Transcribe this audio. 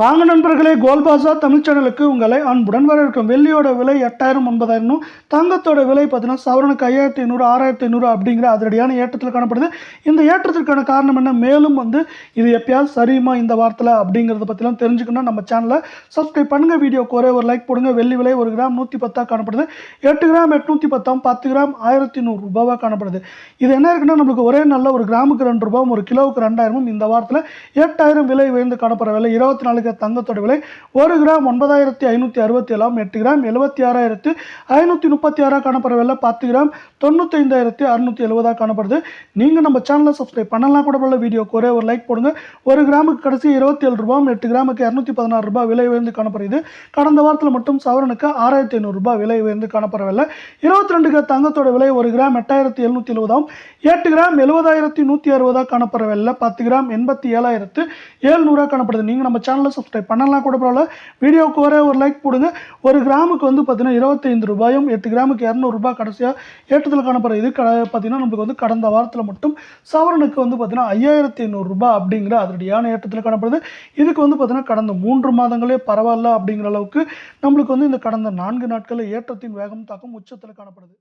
வாங்க நண்பர்களே கோல்பாசா தமிழ் சேனலுக்கு உங்களை அன்புடன் வரவேற்கும். வெள்ளியோட விலை எட்டாயிரம் ஒன்பதாயிரம் தங்கத்தோட விலை பார்த்தீங்கன்னா சவரனுக்கு ஐயாயிரத்தி ஐநூறு ஆறாயிரத்தி ஐநூறு அப்படிங்கிற அதிரடியான ஏற்றத்தில் காணப்படுது. இந்த ஏற்றத்திற்கான காரணம் என்ன? மேலும் வந்து இது எப்பயாவது சரியுமா இந்த வாரத்தில் அப்படிங்கிறத பற்றிலாம் தெரிஞ்சுக்கணும் நம்ம சேனலை சப்ஸ்கிரைப் பண்ணுங்க. வீடியோக்கு ஒரே ஒரு லைக் போடுங்க. வெள்ளி விலை ஒரு கிராம் நூற்றி பத்தாக காணப்படுது. எட்டு கிராம் எட்நூற்றி பத்தாம் பத்து கிராம் ஆயிரத்தி நூறு ரூபாவாக காணப்படுது. இது என்ன இருக்குன்னா நம்மளுக்கு ஒரே நல்ல ஒரு கிராமுக்கு ரெண்டு ரூபாவும் ஒரு கிலோவுக்கு ரெண்டாயிரமும் இந்த வாரத்தில் எட்டாயிரம் விலை உயர்ந்து காணப்படுற விலை இருபத்தி நாலுக்கு தங்கத்தோட விலை ஒரு கிராம் ஒன்பதாயிரத்தி ஐநூற்றி அறுபத்தி ஏழாம் எட்டு கிராம் எழுபத்தி ஆறாயிரத்து ஐநூற்றி முப்பத்தி ஆறாக காணப்படுற விலை பத்து கிராம் தொண்ணூற்றி ஐந்தாயிரத்தி அறுநூற்றி எழுபதாக காணப்படுது. நீங்கள் நம்ம சேனலை சப்ஸ்கிரைப் பண்ணலாம் கூட போல வீடியோக்கு ஒரே ஒரு லைக் போடுங்க. ஒரு கிராமுக்கு கடைசி இருபத்தி ஏழு ரூபாயும் எட்டு கிராமுக்கு இரநூத்தி பதினாறு ரூபாய் விலை உயர்ந்து காணப்படுகிறது கடந்த வாரத்தில் மட்டும் சவரனுக்கு ஆறாயிரத்தி ஐநூறுரூபா விலை உயர்ந்து காணப்படவில்லை. இருபத்தி ரெண்டு கிராம் தங்கத்தோட விலை ஒரு கிராம் எட்டாயிரத்தி எழுநூற்றி எழுபதாம் எட்டு கிராம் எழுபதாயிரத்தி நூற்றி அறுபதாக காணப்படவில்லை. பத்து கிராம் எண்பத்தி ஏழாயிரத்து ஏழ்நூறாக காணப்படுது. நீங்கள் நம்ம சேனலை சப்ஸ்கிரைப் பண்ணலாம் கூட பரவாயில்ல. வீடியோவுக்கு ஒரே ஒரு லைக் போடுங்க. ஒரு கிராமுக்கு வந்து பார்த்தீங்கன்னா இருபத்தைந்து ரூபாயும் எட்டு கிராமுக்கு இரநூறுபா கடைசியாக ஏற்றத்தில் காணப்படுற இது க பார்த்தீங்கன்னா நம்மளுக்கு வந்து கடந்த வாரத்தில் மட்டும் சவரனுக்கு வந்து பார்த்தீங்கன்னா ஐயாயிரத்தி ஐநூறுரூபா அப்படிங்கிற அதிரடியான ஏற்றத்தில் காணப்படுது. இதுக்கு வந்து பார்த்தீங்கன்னா கடந்த மூன்று மாதங்களே பரவாயில்ல அப்படிங்கிற அளவுக்கு நம்மளுக்கு வந்து இந்த கடந்த நான்கு நாட்களில் ஏற்றத்தின் வேகம் தாக்கம் உச்சத்தில் காணப்படுது.